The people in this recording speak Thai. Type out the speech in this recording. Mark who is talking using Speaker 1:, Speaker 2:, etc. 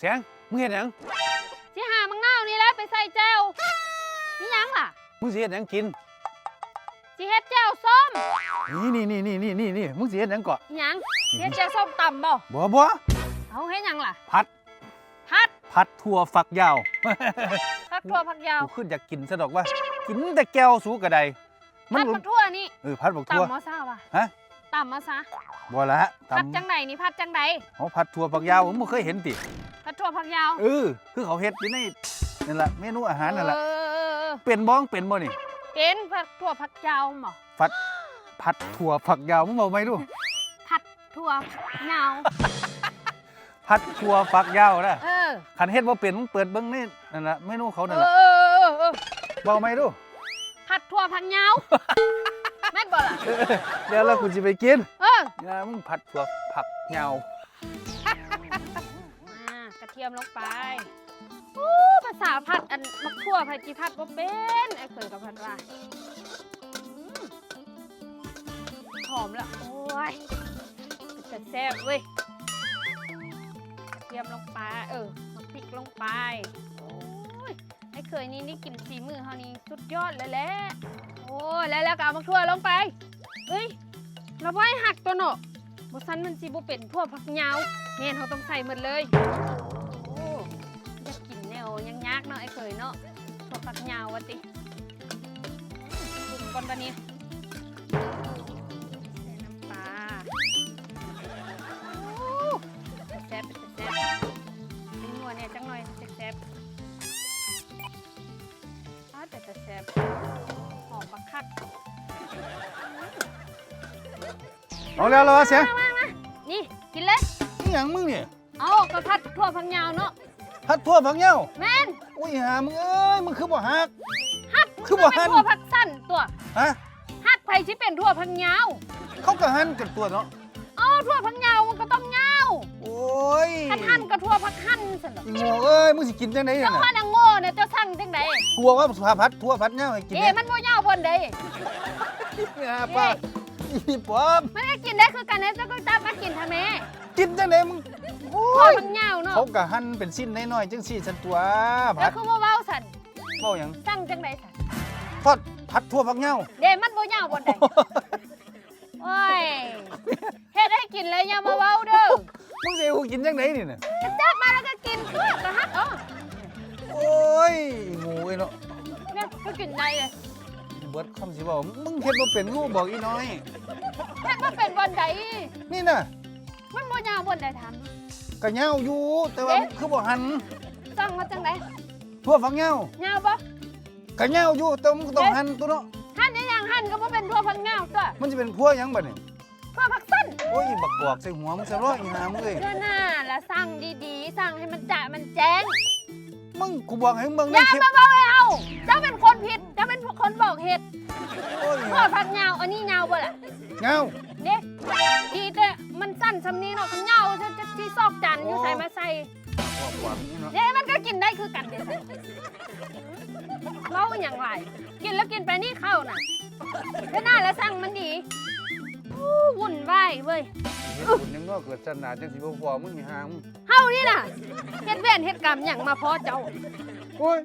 Speaker 1: เสียงมึงเห็นหยัง
Speaker 2: สิหามังนาวนี่แหละไปใส่แจ่วนี่หยังล่ะ
Speaker 1: มึงสิเห็นหยังกิน
Speaker 2: สิเฮ็ดแจ่วส้ม
Speaker 1: นี่นี่นี่นี่นี่นี่นี่มึงสิเห็นหยังเกาะ
Speaker 2: นี่หยังสิเฮ็ดแจ่วส้มตำบ่
Speaker 1: บ่บ่
Speaker 2: เอาเฮ็ดหยังล่ะ
Speaker 1: ผัด
Speaker 2: ผัด
Speaker 1: ผัดถั่วฝักยาว
Speaker 2: ผักทั่วผักยาว
Speaker 1: กูขึ้นอยากกินซะดอกว่า กินแต่แก้วสูกระไดมั
Speaker 2: ผั
Speaker 1: น
Speaker 2: ดผักทั่วนี่
Speaker 1: เออผัดบักถั่ว
Speaker 2: ตำมาซาว่ะ
Speaker 1: ฮะ
Speaker 2: ตำมาซะ
Speaker 1: บ่ละ
Speaker 2: ผัดจั
Speaker 1: ตำ
Speaker 2: งไดนี่ผัดจังได
Speaker 1: เขาผัดถั่วฝักยาวผมบ่เคยเห็นติ
Speaker 2: ผัดทั่วผักยาว
Speaker 1: เออคือเขาเฮ็ดอยู่ในนั่นแหละเมนูอาหารนั่นแหละ
Speaker 2: เออเออเออ
Speaker 1: เป็นบ้องเป็นบ่นี่
Speaker 2: เป็นผัดทั่วผักยาวหมอ
Speaker 1: ผัดผัดถั่วฝักยาวมึงบอกไหมดู
Speaker 2: ผัดทั่วผักยาว
Speaker 1: ผัดถั่วฝักยาวนะ
Speaker 2: เออ
Speaker 1: คันเฮ็ดบ่เป็นมึงเปิดเบิ่งนี่นั่นแหละเมนูเขา
Speaker 2: เอ
Speaker 1: นั่น
Speaker 2: อ
Speaker 1: แหละ
Speaker 2: เออเออเออ
Speaker 1: บอกไหมดู
Speaker 2: ผัดทั่วผักยาวแม่นบ่ล่ะ
Speaker 1: เออเดี๋ยวเราคุณจะไปกิน
Speaker 2: เออ
Speaker 1: อย่ามึงผัดถั่วผักยาว
Speaker 2: อ่ากระเทียมลงไปอู้ภาษาผัดอันมักทั่วผัดจีผัดบ่เป็นไอ้เขยกับพันว่าหอมละโอ้ยจะแซ่บเว้ยเทียมลงไปเออมะพริกลงไปโอ้ยไอ้เขยนี่นี่กินฝีมือเขานี่สุดยอดเลยแหละโอ้ยแล้วแล้วก็เอามักทั่วลงไปเอ้ยเราไว้หักตัวเนาะบ่ซันมันสิบ่เป็นทั่วผักยาวแม่นเขาต้องใส่หมดเลย ยังยากเนาะไอ้เคยเนาะถั่วฝักยาววะติปรุงก่อนปะเนี่ยใส่น้ำปลาโอ้แซ่บแซ่บเป็นนัวเนี่ยจังหน่อยแซ่บๆอ้าแต่จะแซ่บหอมบักคัก
Speaker 1: เอาแล้วเหรอเสียง
Speaker 2: มามามานี่ กินเลย
Speaker 1: นี่หยังมึงเนี่ย
Speaker 2: เอาก็ผัดถั่วฝักยาวเนาะ
Speaker 1: ผัดถั่วผักยาว
Speaker 2: แม่น
Speaker 1: อุ้ยหามึงเอ้ยมึงคือบ่ฮัก
Speaker 2: ฮัก
Speaker 1: คือบ่
Speaker 2: เป็
Speaker 1: หั่
Speaker 2: น
Speaker 1: น
Speaker 2: ถั่วผักสั้นตัว
Speaker 1: ฮะ
Speaker 2: ฮักไผ่ที่เป็นถั่วพังยาว
Speaker 1: เขาก็หั่นกันตัวเนาะ
Speaker 2: อ๋อถั่วพังยาวมันก็ต้องยาว
Speaker 1: โอ้ย
Speaker 2: ขันหั่นก็ถั่วพักหั่นสินหรอ
Speaker 1: อีโง่เอ้ยมึงสิกินจังได
Speaker 2: เจ้า
Speaker 1: น่ะ
Speaker 2: ข้านังโง่เนี่ยเจ้าสั่งจังใด
Speaker 1: กลัวว่าผัดผัดถั่วผัดยาวให้กิน
Speaker 2: เอ๊ะมันบ่ยาวบนใด
Speaker 1: นี่ฮะป้าอีปอม
Speaker 2: มันก็กินได้คือกันนะเจ้าก็ตามมากินทำไม
Speaker 1: กินจังไดมึง โอ้
Speaker 2: ถั่วยพังยาวเนาะ
Speaker 1: เขาก็หั่นเป็นสิ้นน้อยๆจังซี่สันตัว
Speaker 2: แล้
Speaker 1: ผั
Speaker 2: ว
Speaker 1: ด
Speaker 2: คือว่าเว้าสัน
Speaker 1: เว้าหยัง
Speaker 2: สั่งจังใดสัน
Speaker 1: ทอดผัดถั่วผักยาว
Speaker 2: เด้มันบ่ยาวบนใดโอ้ยเฮ็ดให้กินเลยอย่ามาเว้าเด้อ
Speaker 1: มึงสิให้กูกินจังไดนี่น่ะ
Speaker 2: จะจับมาแล้วก็กินตัวก็ฮักอ๋อ
Speaker 1: โอ้ยโง่เอ้ยเนาะ
Speaker 2: เนี่ยก็กินได้เลย
Speaker 1: เบิดคำสิบอกมึงเฮ็ดบ่เป็นกูบอกอีน้อย
Speaker 2: แค่มันเป็นบนใด
Speaker 1: นี่น่ะ
Speaker 2: มันบ่ยาวบนใดถาม
Speaker 1: ก็ยาวอยู่แต่ว่า
Speaker 2: เอ๊ะ
Speaker 1: คือบ่หัน
Speaker 2: สั่งมาจังใด
Speaker 1: ทั่วฝักยาวยา
Speaker 2: วบ่
Speaker 1: ก็ยาวอยู่แต่มึงก็ต้อง
Speaker 2: เอ๊ะ
Speaker 1: หันตัวเนาะ
Speaker 2: หั่นได้ยังหั่นก็บ่เป็นทั่วพังยาวตัว
Speaker 1: มันจะเป็นพัวหยังบัดนี่
Speaker 2: ทั่วผักสั้น
Speaker 1: โอ้ยอีบักกอกใส่หัวมึงซะร้อยอีหามึงเอ้ย
Speaker 2: เดือนหน้าแล้วสั่งดีๆสั่งให้มันจะมันแจ้ง
Speaker 1: มึงกูบอกให้มึง
Speaker 2: อ
Speaker 1: ใน
Speaker 2: ย่า
Speaker 1: คลิป
Speaker 2: มาบอกให้เอาเจ้าเป็นคนผิดเจ้าเป็นคนบอกเหตุ
Speaker 1: โอ้ย
Speaker 2: ทั่วผักยาวอันนี้ยาวบ่ล่ะ
Speaker 1: ยาว
Speaker 2: เด้ทีแต่มันสั้นสำนี้เนาะมันยาวจะจะที่ซอกจั เล่าอย่างไร กินแล้วกินไปนี่เข้าน่ะเดือนหน้าแล้วสั่งมันดีอู้วุ่นวายเว้ย
Speaker 1: เฮ็ดบุญยังก็เกิดศาสนาจังสิบ่พอมึงอีหามึง
Speaker 2: เฮานี่น่ะเฮ็ดเวรเฮ็ดกรรมหยังมาพอเจ้า
Speaker 1: โอ้ย